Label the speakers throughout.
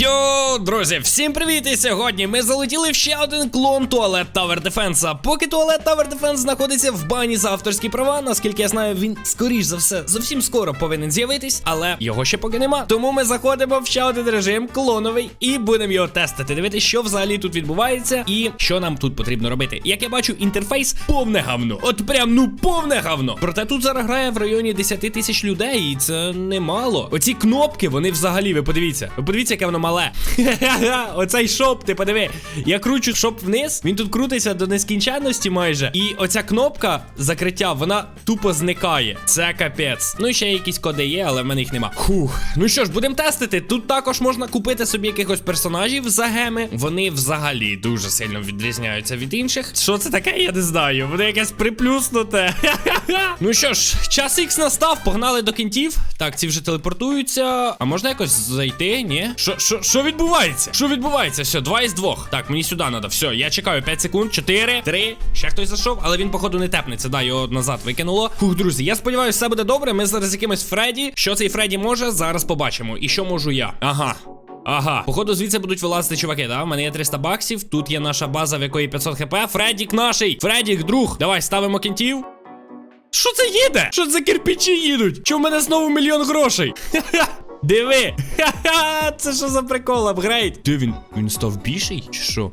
Speaker 1: Йоу, друзі, всім привіт! І сьогодні ми залетіли в ще один клон Туалет Tower Defense. Поки Туалет Tower Defense знаходиться в бані за авторські права, наскільки я знаю, він скоріш за все зовсім скоро повинен з'явитись, але його ще поки нема. Тому ми заходимо в ще один режим клоновий і будемо його тестити. Дивитися, що взагалі тут відбувається і що нам тут потрібно робити. Як я бачу, інтерфейс повне гавно. От прям ну повне гавно. Проте тут зараз грає в районі 10 тисяч людей, і це немало. Оці кнопки, вони взагалі, ви подивіться. Ви подивіться, яке воно мале. Оцей шоп, ти подиви. Я кручу шоп вниз, він тут крутиться до нескінченності майже. І оця кнопка закриття, вона тупо зникає. Це капець. Ну ще якісь коди є, але в мене їх нема. Хух. Ну що ж, будемо тестити. Тут також можна купити собі якихось персонажів за геми. Вони взагалі дуже сильно відрізняються від інших. Що це таке, я не знаю. Буде якесь приплюснуте. Ну що ж, час ікс настав, погнали до кінтів. Так, ці вже телепортуються. А можна якось зайти? Ні? Що, що, що відбувається? Що відбувається? Все, два із двох. Так, мені сюди треба. Все, я чекаю 5 секунд, 4, 3. Ще хтось зайшов, але він, походу, не тепнеться. Да, його назад викинуло. Фух, друзі, я сподіваюся, все буде добре. Ми зараз якимось Фредді. Що цей Фредді може? Зараз побачимо. І що можу я? Ага. Ага, походу, звідси будуть вилазити чуваки, да? У мене є 300 баксів. Тут є наша база, в якої 500 хп. Фреддік наший! Фреддік, друг! Давай ставимо кінтів. Що це їде? Що це кирпичі їдуть? Що в мене знову мільйон грошей? Ха-ха! Диви! Ха-ха! Це що за прикол, апгрейд? Де він? Він став більший? Чи що?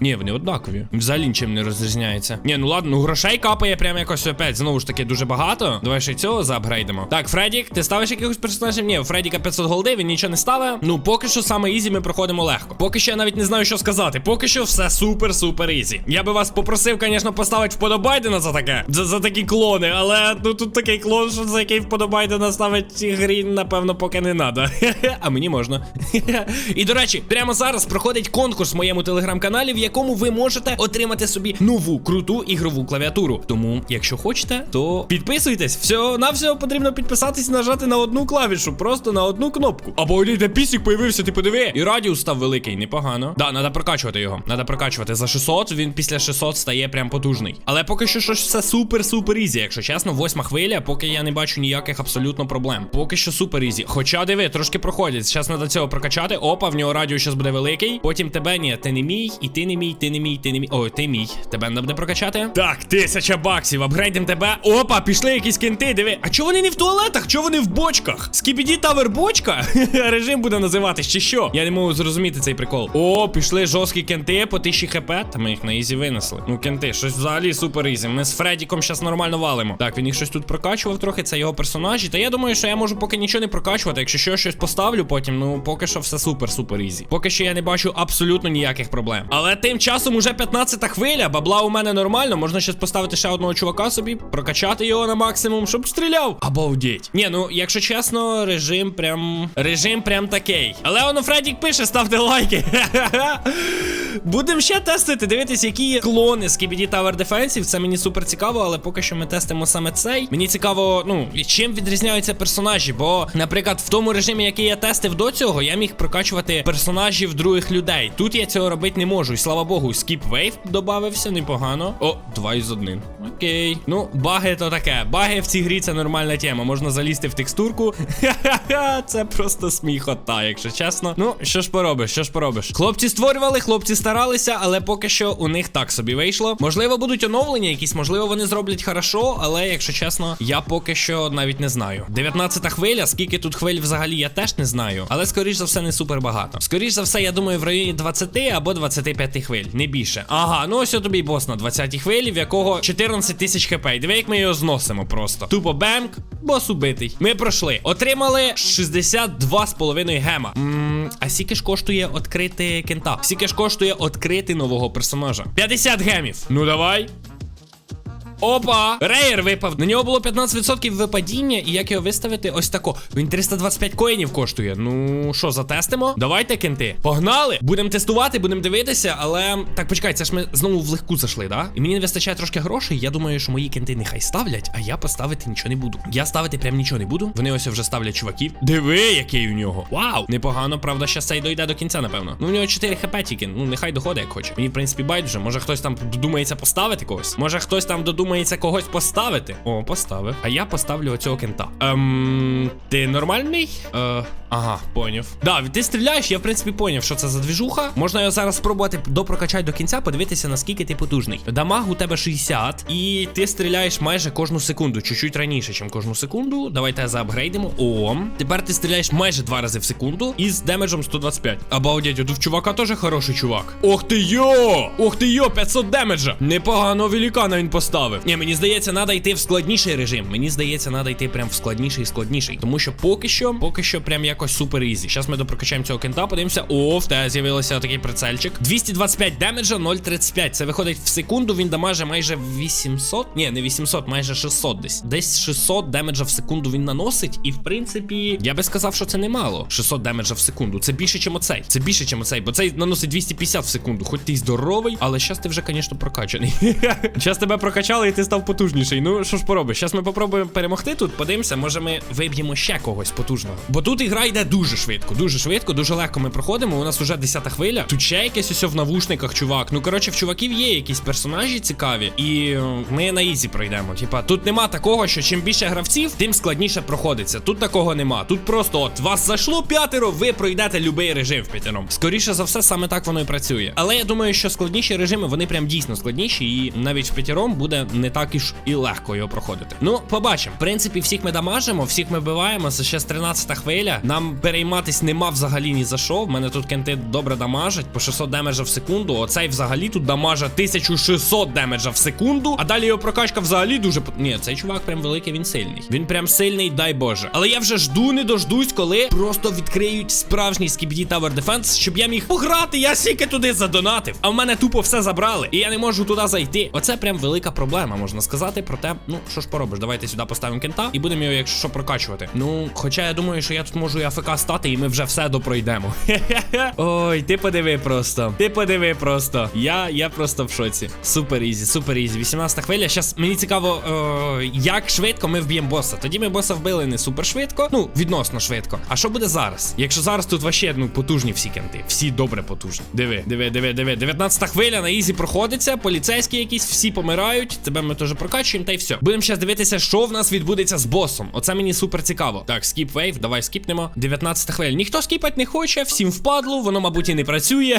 Speaker 1: Ні, вони однакові. Взагалі нічим не розрізняється. Ні, ну ладно, ну грошей капає прям якось опять. Знову ж таки, дуже багато. Давай ще цього заапгрейдимо. Так, Фредік, ти ставиш якихось персонажів? Ні, у Фредіка 500 голди, він нічого не ставить. Ну, поки що саме ізі ми проходимо легко. Поки що я навіть не знаю, що сказати. Поки що все супер-супер ізі. Я би вас попросив, звісно, поставити вподобайдена за таке. За, за такі клони, але ну тут такий клон, що за який вподобайдена ставить цій грі, напевно, поки не надо. А мені можна. І до речі, прямо зараз проходить конкурс в моєму телеграм-каналі, в якому ви можете отримати собі нову круту ігрову клавіатуру. Тому, якщо хочете, то підписуйтесь. Все на всього потрібно підписатись і нажати на одну клавішу, просто на одну кнопку. Або де пісік появився, ти подиви. І радіус став великий, непогано. Да, треба прокачувати його. Треба прокачувати за 600. Він після 600 стає прям потужний. Але поки що щось все супер-супер ізі. Якщо чесно, восьма хвиля, поки я не бачу ніяких абсолютно проблем. Поки що супер ізі. Хоча диви, трошки проходять. Зараз треба цього прокачати. Опа, в нього радіус зараз буде великий. Потім тебе ні, ти не мій, і ти не мій, ти не мій, ти не мій. Ой, ти мій. Тебе треба буде прокачати. Так, тисяча баксів. Апгрейдим тебе. Опа, пішли якісь кенти. Диви. А чого вони не в туалетах? Чого вони в бочках? Скібіді тавер бочка? Режим буде називатись, чи що? Я не можу зрозуміти цей прикол. О, пішли жорсткі кенти по 1000 хп. Та ми їх на ізі винесли. Ну, кенти, щось взагалі супер ізі. Ми з Фредіком зараз нормально валимо. Так, він їх щось тут прокачував трохи. Це його персонажі. Та я думаю, що я можу поки нічого не прокачувати. Якщо що, щось поставлю потім, ну поки що все супер-супер ізі. Поки що я не бачу абсолютно ніяких проблем. Але тим часом уже 15-та хвиля, бабла у мене нормально. Можна щось поставити ще одного чувака собі, прокачати його на максимум, щоб стріляв. Обалдеть. Ні, ну якщо чесно, режим прям. Режим прям такий. Але воно Фредік пише, ставте лайки. Будемо ще тестити, дивитись, які є клони з KBD Tower Defensive. Це мені супер цікаво, але поки що ми тестимо саме цей. Мені цікаво, ну, чим відрізняються персонажі. Бо, наприклад, в тому режимі, який я тестив до цього, я міг прокачувати персонажів других людей. Тут я цього робити не можу. І слава Богу, Skip Wave додався непогано. О, два із одним. Окей. Ну, баги то таке. Баги в цій грі це нормальна тема. Можна залізти в текстурку. Це просто сміхота, якщо чесно. Ну, що ж поробиш, що ж поробиш? Хлопці створювали, хлопці старалися, але поки що у них так собі вийшло. Можливо, будуть оновлення якісь, можливо, вони зроблять хорошо, але якщо чесно, я поки що навіть не знаю. 19 хвиля, скільки тут хвиль взагалі, я теж не знаю. Але скоріш за все, не супер багато. Скоріш за все, я думаю, в районі 20 або 25 хвиль, не більше. Ага, ну ось тобі бос на 20 хвилі, в якого 14 тисяч хп. Диви, як ми його зносимо просто. Тупо бенк, бос убитий. Ми пройшли. Отримали 62,5 гема. Ммм, а скільки ж коштує відкрити кента? Скільки ж коштує відкрити нового персонажа? 50 гемів. Ну давай. Опа! Рейер випав. На нього було 15% випадіння, і як його виставити? Ось тако. Він 325 коїнів коштує. Ну що, затестимо? Давайте кенти. Погнали! Будемо тестувати, будемо дивитися, але. Так, почекай, це ж ми знову в легку зайшли, да? І мені не вистачає трошки грошей. Я думаю, що мої кенти нехай ставлять, а я поставити нічого не буду. Я ставити прям нічого не буду. Вони ось вже ставлять чуваків. Диви, який у нього. Вау! Непогано, правда, щас цей дойде до кінця, напевно. Ну, у нього 4 хп тільки. Ну, нехай доходить, як хоче. Мені, в принципі, байдуже. Може хтось там додумається поставити когось. Може хтось там додумається когось поставити. О, поставив. А я поставлю оцього кента. Ем, ти нормальний? Е, Ага, поняв. Да, ти стріляєш, я в принципі поняв, що це за двіжуха. Можна його зараз спробувати допрокачати до кінця, подивитися, наскільки ти потужний. Дамаг у тебе 60, і ти стріляєш майже кожну секунду, чуть-чуть раніше, ніж кожну секунду. Давайте заапгрейдимо. О, тепер ти стріляєш майже два рази в секунду із демеджем 125. Обалдеть, в чувака теж хороший чувак. Ох ти йо! Ох ти йо, 500 демеджа! Непогано великана він поставив. Ні, мені здається, треба йти в складніший режим. Мені здається, треба йти прям в складніший і складніший. Тому що поки що, поки що, прям якось супер ізі. Зараз ми допрокачаємо цього кента, подивимося. О, в тебе з'явився такий прицельчик. 225 демеджа, 0,35. Це виходить в секунду. Він дамаже майже 800. Ні, не 800, майже 600 десь. Десь 600 демеджа в секунду він наносить. І в принципі, я би сказав, що це немало. 600 демеджа в секунду. Це більше, ніж оцей. Це більше, ніж оцей, бо цей наносить 250 в секунду. Хоч ти здоровий, але зараз ти вже, звісно, прокачаний. Зараз тебе прокачали і ти став потужніший. Ну що ж поробиш? Зараз ми попробуємо перемогти тут. Подивимося, може ми виб'ємо ще когось потужного. Бо тут ігра йде дуже швидко, дуже швидко, дуже легко ми проходимо. У нас вже 10 хвиля. Тут ще якесь ось в навушниках, чувак. Ну коротше, в чуваків є якісь персонажі цікаві, і е, ми на ізі пройдемо. Типа, тут нема такого, що чим більше гравців, тим складніше проходиться. Тут такого нема. Тут просто от вас зайшло п'ятеро, ви пройдете любий режим в п'ятером. Скоріше за все, саме так воно і працює. Але я думаю, що складніші режими вони прям дійсно складніші, і навіть в п'ятером буде не так і ж і легко його проходити. Ну, побачимо. В принципі, всіх ми дамажимо, всіх ми вбиваємо. Це ще з 13 хвиля. Нам перейматись нема взагалі ні за що. В мене тут кенти добре дамажать по 600 демеджа в секунду. Оцей взагалі тут дамажа 1600 демеджа в секунду. А далі його прокачка взагалі дуже. Ні, цей чувак прям великий, він сильний. Він прям сильний, дай Боже. Але я вже жду, не дождусь, коли просто відкриють справжній Skibidi Tower Defense, щоб я міг пограти. Я стільки туди задонатив. А в мене тупо все забрали. І я не можу туди зайти. Оце прям велика проблема, можна сказати. Проте, ну що ж поробиш, давайте сюди поставимо кента і будемо його, якщо що, прокачувати. Ну, хоча я думаю, що я тут можу і АФК стати, і ми вже все допройдемо. Ой, ти подиви просто. Ти подиви просто. Я, я просто в шоці. Супер ізі, супер ізі. 18 хвиля. Щас мені цікаво, е, як швидко ми вб'ємо боса. Тоді ми боса вбили не супер швидко. Ну, відносно швидко. А що буде зараз? Якщо зараз тут вообще ну, потужні всі кенти. Всі добре потужні. Диви, диви, диви, диви. 19 хвиля на ізі проходиться. Поліцейські якісь всі помирають. Тебе ми теж прокачуємо, та й все. Будемо зараз дивитися, що в нас відбудеться з босом. Оце мені супер цікаво. Так, скіп вейв, давай скіпнемо. 19 хвиля. Ніхто скіпати не хоче, всім впадло, воно, мабуть, і не працює.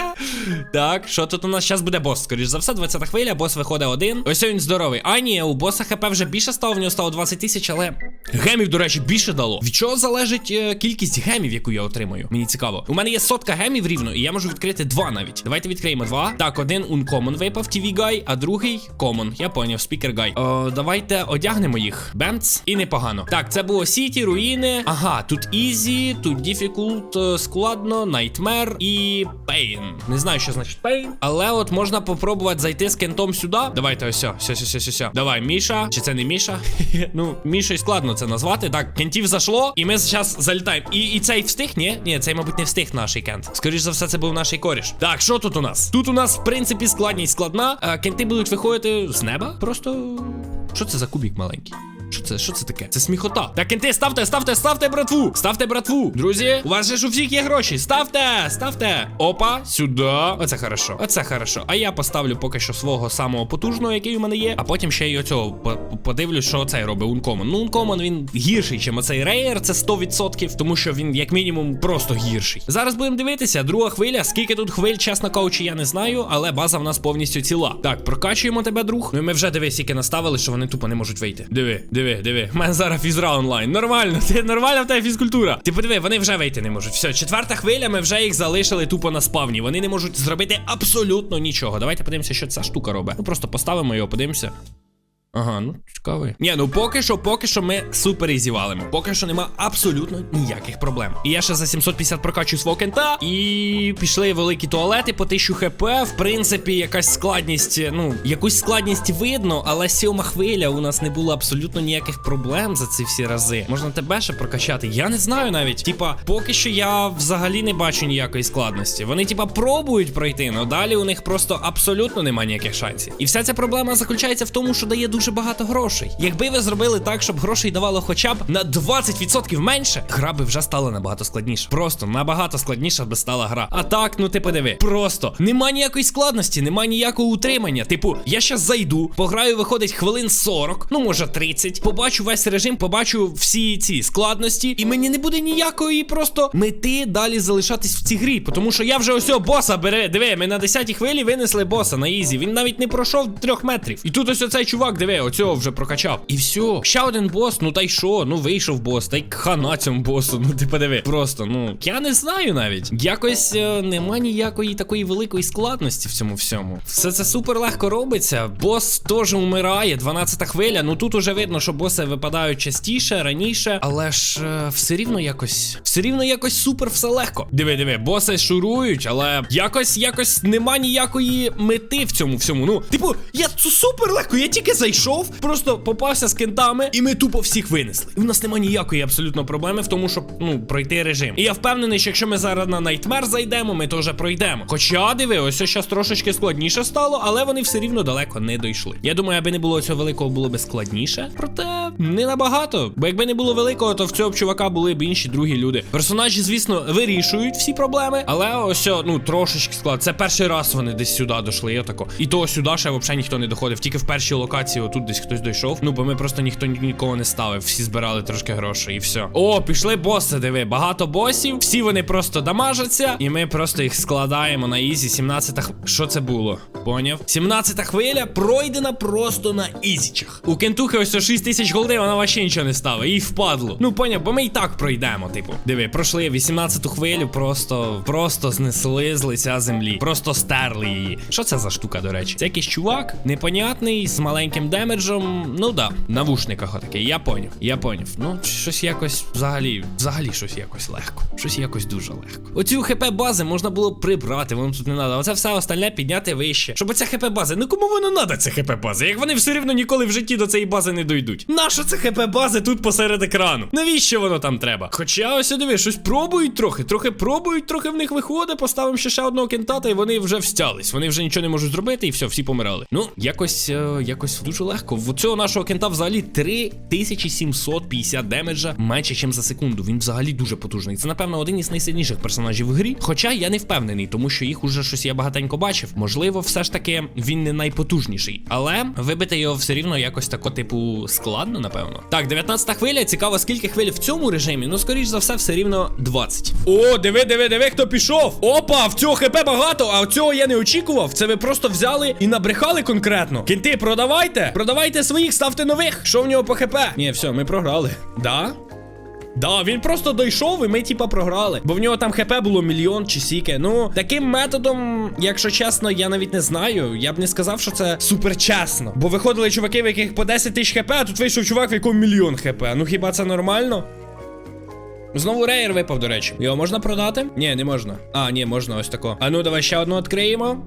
Speaker 1: так, що тут у нас зараз буде бос? Скоріш за все, 20 хвиля, бос виходить один. Ось він здоровий. А ні, у боса хп вже більше стало, в нього стало 20 тисяч, але гемів, до речі, більше дало. Від чого залежить е, кількість гемів, яку я отримую? Мені цікаво. У мене є сотка гемів рівно, і я можу відкрити два навіть. Давайте відкриємо два. Так, один uncommon випав TV Guy, а другий common. Я поняв, гай. О, давайте одягнемо їх. Бемц, і непогано. Так, це було Сіті, руїни. Ага, тут Easy, тут Difficult, е, складно, Nightmare і Pain. Не знаю, що значить Pain, але от можна попробувати зайти з кентом сюди. Давайте ось сьо, сьо, сьо, сьо. Давай, Міша. Чи це не Міша? ну, Мішою складно це назвати. Так, кентів зашло, і ми зараз залітаємо. І, і цей встиг? Ні? Ні, цей, мабуть, не встиг наш кент. Скоріше за все, це був наш коріш. Так, що тут у нас? Тут у нас, в принципі, складність складна. А, кенти будуть виходити з неба. Просто. Що це за кубік маленький? Що це? Що це таке? Це сміхота. Так, кенти, ставте, ставте, ставте братву! Ставте братву! Друзі, у вас же ж у всіх є гроші. Ставте! Ставте! Опа, сюди. Оце хорошо. Оце хорошо. А я поставлю поки що свого самого потужного, який у мене є. А потім ще й оцього по- по- подивлюсь, що цей робить Uncommon. Ну, Uncommon він гірший, ніж оцей Рейер, це 100%, тому що він, як мінімум, просто гірший. Зараз будемо дивитися, друга хвиля. Скільки тут хвиль, чесно кажучи, я не знаю, але база в нас повністю ціла. Так, прокачуємо тебе, друг. Ну і ми вже диви, скільки наставили, що вони тупо не можуть вийти. Диви, диви, диви. У мене зараз фізра онлайн. Нормально, ти нормальна в тебе фізкультура. Ти подиви, вони вже вийти не можуть. Все, четверта хвиля, ми вже їх залишили тупо на спавні. Вони не можуть зробити абсолютно нічого. Давайте подивимося, що ця штука робить. Ну просто поставимо його, подивимося. Ага, ну цікавий. Ні, ну поки що, поки що ми супер ізі. Поки що нема абсолютно ніяких проблем. І я ще за 750 прокачую свого кента. І пішли великі туалети по 1000 хп. В принципі, якась складність, ну, якусь складність видно, але сьома хвиля у нас не було абсолютно ніяких проблем за ці всі рази. Можна тебе ще прокачати. Я не знаю навіть. Типа, поки що я взагалі не бачу ніякої складності. Вони, типа, пробують пройти, але далі у них просто абсолютно немає ніяких шансів. І вся ця проблема заключається в тому, що дає дуже дуже багато грошей. Якби ви зробили так, щоб грошей давало хоча б на 20% менше, гра би вже стала набагато складніше. Просто набагато складніша би стала гра. А так, ну ти подиви, просто нема ніякої складності, нема ніякого утримання. Типу, я щас зайду, пограю, виходить хвилин 40, ну може 30, побачу весь режим, побачу всі ці складності, і мені не буде ніякої просто мети далі залишатись в цій грі. Тому що я вже ось боса бере. Диви, ми на 10-й хвилі винесли боса на ізі. Він навіть не пройшов трьох метрів. І тут ось оцей чувак, диви, оцього вже прокачав. І все. Ще один бос, ну та й що? Ну вийшов бос, та й хана цьому босу. Ну ти подиви. Просто, ну я не знаю навіть. Якось е, нема ніякої такої великої складності в цьому всьому. Все це супер легко робиться. Бос теж умирає. 12 хвиля. Ну тут уже видно, що боси випадають частіше, раніше, але ж е, все рівно якось. Все рівно якось супер все легко. Диви, диви, боси шурують, але якось, якось нема ніякої мети в цьому всьому. Ну, типу, я супер легко. Я тільки зайшов, просто попався з кентами, і ми тупо всіх винесли. І в нас нема ніякої абсолютно проблеми в тому, щоб ну пройти режим. І я впевнений, що якщо ми зараз на Найтмер зайдемо, ми теж пройдемо. Хоча диви, ось зараз трошечки складніше стало, але вони все рівно далеко не дійшли. Я думаю, аби не було цього великого, було би складніше. Проте не набагато. Бо якби не було великого, то в цього чувака були б інші другі люди. Персонажі, звісно, вирішують всі проблеми, але ось ну трошечки склад. Це перший раз вони десь сюди дійшли. Отако. І того сюди ще взагалі ніхто не доходив. Тільки в першій локації отут десь хтось дійшов. Ну бо ми просто ніхто нікого не ставив. Всі збирали трошки грошей і все. О, пішли боси. Диви, багато босів. Всі вони просто дамажаться, і ми просто їх складаємо на ізі. 17-та х Що це було? Поняв? 17-та хвиля пройдена просто на ізічах. У Кентухи ось 6 тисяч голди, вона вообще нічого не ставить. Їй впадло. Ну поняв, бо ми і так пройдемо. Типу, диви, пройшли 18-ту хвилю, просто, просто знесли з лиця землі. Просто стерли її. Що це за штука, до речі? Це якийсь чувак, непонятний, з маленьким демеджем. Ну да, навушниках отакий. Я поняв. Я поняв. Ну, щось якось взагалі, взагалі щось якось легко. Щось якось дуже легко. Оцю хп бази можна було прибрати, воно тут не треба. Оце все остальне підняти вище. Щоб оця хп база. Ну кому воно надо, це хп бази? Як вони все рівно ніколи в житті до цієї бази не дойдуть. Нащо це хп бази тут посеред екрану? Навіщо воно там треба? Хоча ось диви, щось пробують трохи, трохи пробують, трохи в них виходить. Поставимо ще ще одного кентата, і вони вже встялись. Вони вже нічого не можуть зробити, і все, всі помирали. Ну, якось, е, якось дуже. В цього нашого кента взагалі 3750 демеджа менше, ніж за секунду. Він взагалі дуже потужний. Це, напевно, один із найсильніших персонажів в грі. Хоча я не впевнений, тому що їх уже щось я багатенько бачив. Можливо, все ж таки він не найпотужніший. Але вибити його все рівно якось тако, типу, складно, напевно. Так, 19 хвиля. Цікаво, скільки хвиль в цьому режимі. Ну, скоріш за все, все рівно 20. О, диви, диви, диви, хто пішов. Опа, в цього хп багато, а цього я не очікував. Це ви просто взяли і набрехали конкретно. Кінти, продавайте. Продавайте своїх, ставте нових. Що в нього по хп? Ні, все, ми програли. Да? Да, він просто дійшов, і ми типа програли. Бо в нього там хп було мільйон чи сіке. Ну, таким методом, якщо чесно, я навіть не знаю. Я б не сказав, що це супер чесно. Бо виходили чуваки, в яких по 10 тисяч хп, а тут вийшов чувак, в якому мільйон хп. Ну хіба це нормально? Знову рейер випав, до речі. Його можна продати? Ні, не можна. А, ні, можна ось тако. А ну, давай ще одну відкриємо.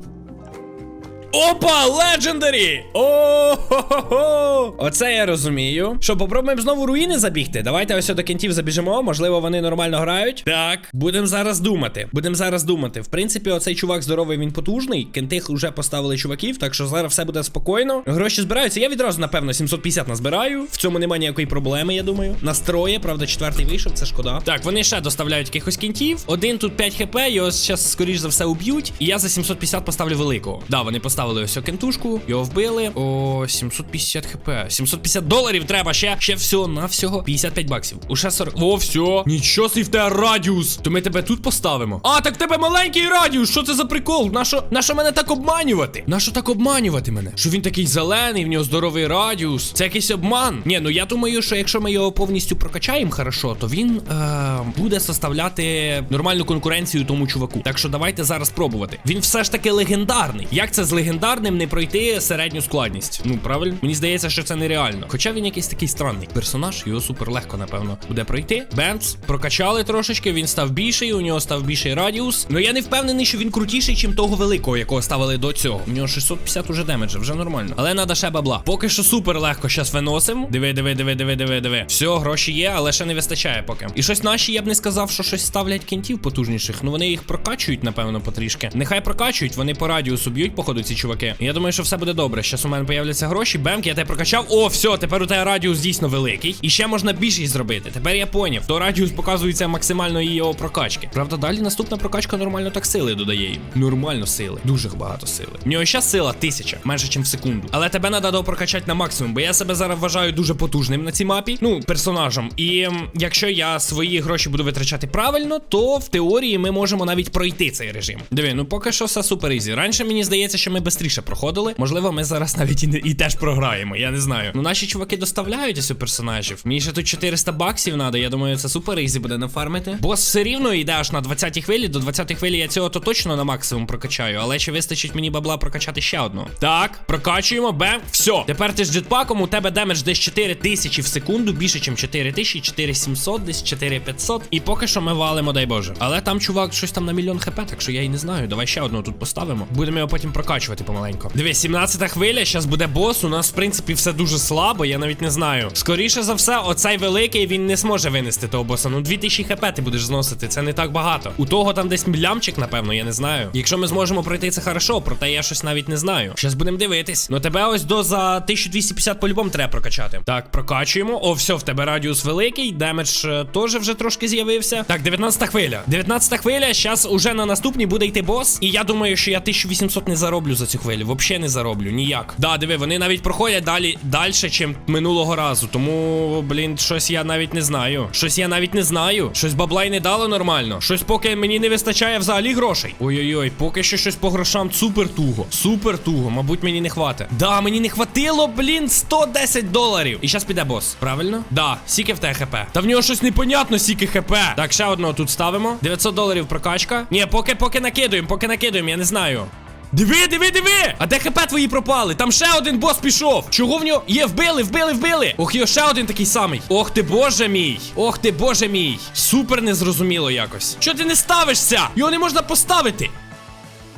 Speaker 1: Опа, легендарі! О-хо-хо-хо! Оце я розумію. Що, попробуємо знову руїни забігти? Давайте ось до кінтів забіжимо. Можливо, вони нормально грають. Так, будемо зараз думати. Будемо зараз думати. В принципі, оцей чувак здоровий, він потужний. Кентих вже поставили чуваків, так що зараз все буде спокійно. Гроші збираються. Я відразу, напевно, 750 назбираю. В цьому немає ніякої проблеми, я думаю. Настроє, правда, четвертий вийшов, це шкода. Так, вони ще доставляють якихось кінтів. Один тут 5 хп, його зараз, скоріш за все, уб'ють. І я за 750 поставлю великого. Да, вони поставили ось кентушку, його вбили. О, 750 хп. 750 доларів треба ще. Ще всього на всього 55 баксів. Уже 40. О, все. Нічого в тебе радіус. То ми тебе тут поставимо. А, так тебе маленький радіус. Що це за прикол? Нащо, нащо мене так обманювати? Нащо так обманювати мене? Що він такий зелений, в нього здоровий радіус. Це якийсь обман. Ні, ну я думаю, що якщо ми його повністю прокачаємо хорошо, то він е, буде составляти нормальну конкуренцію тому чуваку. Так що давайте зараз пробувати. Він все ж таки легендарний. Як це з легендарним не пройти середню складність? Ну правильно, мені здається, що це нереально. Хоча він якийсь такий странний персонаж, його супер легко, напевно, буде пройти. Бенц прокачали трошечки, він став більший, у нього став більший радіус. Ну я не впевнений, що він крутіший, чим того великого, якого ставили до цього. У нього 650 уже демеджа, вже нормально. Але треба ще бабла. Поки що супер легко щас виносимо. Диви, диви, диви, диви, диви, диви. Все, гроші є, але ще не вистачає поки. І щось наші, я б не сказав, що щось ставлять кінтів потужніших. Ну вони їх прокачують, напевно, потрішки. Нехай прокачують, вони по радіусу б'ють, походу, ці чуваки. Я думаю, що все буде добре. Щас у мене появляться гроші. Бемки, я тебе прокачав. О, все, тепер у тебе радіус дійсно великий. І ще можна більшість зробити. Тепер я поняв. То радіус показується максимально його прокачки. Правда, далі наступна прокачка нормально так сили додає їм. Нормально сили. Дуже багато сили. В нього ще сила тисяча, менше, ніж в секунду. Але тебе треба прокачати на максимум, бо я себе зараз вважаю дуже потужним на цій мапі. Ну, персонажем. І якщо я свої гроші буду витрачати правильно, то в теорії ми можемо навіть пройти цей режим. Диви, ну поки що все супер ізі. Раніше мені здається, що ми швидше проходили. Можливо, ми зараз навіть і, не, і теж програємо. Я не знаю. Ну наші чуваки доставляють ось у персонажів. Мені ще тут 400 баксів треба. Я думаю, це супер ізі буде нафармити. Бос все рівно йде аж на 20-й хвилі. До 20-ї хвилі я цього то точно на максимум прокачаю, але чи вистачить мені бабла прокачати ще одну? Так, прокачуємо, бем, все. Тепер ти з джетпаком, у тебе демедж десь 4 тисячі в секунду, більше, ніж 4 тисячі, 4700, десь 4500. І поки що ми валимо, дай Боже. Але там чувак щось там на мільйон хп, так що я й не знаю. Давай ще одного тут поставимо. Будемо його потім прокачувати помаленьку. Дивись, 17-та хвиля, зараз буде бос. У нас, в принципі, все дуже слабо, я навіть не знаю. Скоріше за все, оцей великий він не зможе винести того боса. Ну 2000 хп ти будеш зносити, це не так багато. У того там десь лямчик, напевно, я не знаю. Якщо ми зможемо пройти це хорошо, проте я щось навіть не знаю. Щас будемо дивитись. Ну тебе ось до за 1250 по-любому треба прокачати. Так, прокачуємо. О, все, в тебе радіус великий. Демедж е, теж вже трошки з'явився. Так, 19 хвиля. 19 хвиля. Зараз уже на наступній буде йти бос. І я думаю, що я 1800 не зароблю за цю хвилю. Взагалі не зароблю. Ніяк. Да, диви, вони навіть проходять далі далі, ніж минулого разу. Тому, блін, щось я навіть не знаю. Щось я навіть не знаю. Щось бабла й не дало нормально. Щось поки мені не вистачає взагалі грошей. Ой-ой-ой, поки що щось по грошам супер туго. Супер туго. Мабуть, мені не хватить. Да, мені не хватило, блін, 110 доларів. І зараз піде бос. Правильно? Да, сіки в те хп. Та в нього щось непонятно, сіки хп. Так, ще одного тут ставимо. 900 доларів прокачка. Ні, поки поки накидуємо, поки накидуємо, я не знаю. Диви, диви, диви! А де хп твої пропали? Там ще один бос пішов. Чого в нього? Є, вбили, вбили, вбили. Ох, є ще один такий самий. Ох ти боже мій. Ох ти боже мій. Супер незрозуміло якось. Чого ти не ставишся? Його не можна поставити.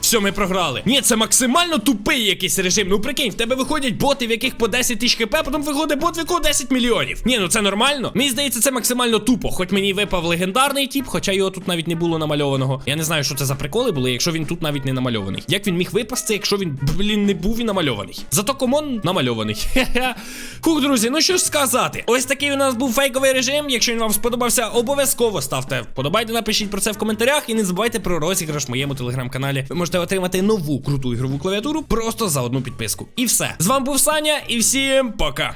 Speaker 1: Все, ми програли. Ні, це максимально тупий якийсь режим. Ну прикинь, в тебе виходять боти, в яких по 10 тисяч хп, потім виходить бот, в якого 10 мільйонів. Ні, ну це нормально. Мені здається, це максимально тупо. Хоч мені випав легендарний тип, хоча його тут навіть не було намальованого. Я не знаю, що це за приколи були, якщо він тут навіть не намальований. Як він міг випасти, якщо він, блін, не був і намальований? Зато комон намальований. Хе-хе. Хух, друзі, ну що ж сказати. Ось такий у нас був фейковий режим. Якщо він вам сподобався, обов'язково ставте вподобайте, напишіть про це в коментарях і не забувайте про розіграш в моєму телеграм-каналі. Ви можете отримати нову круту ігрову клавіатуру просто за одну підписку. І все. З вами був Саня, і всім пока.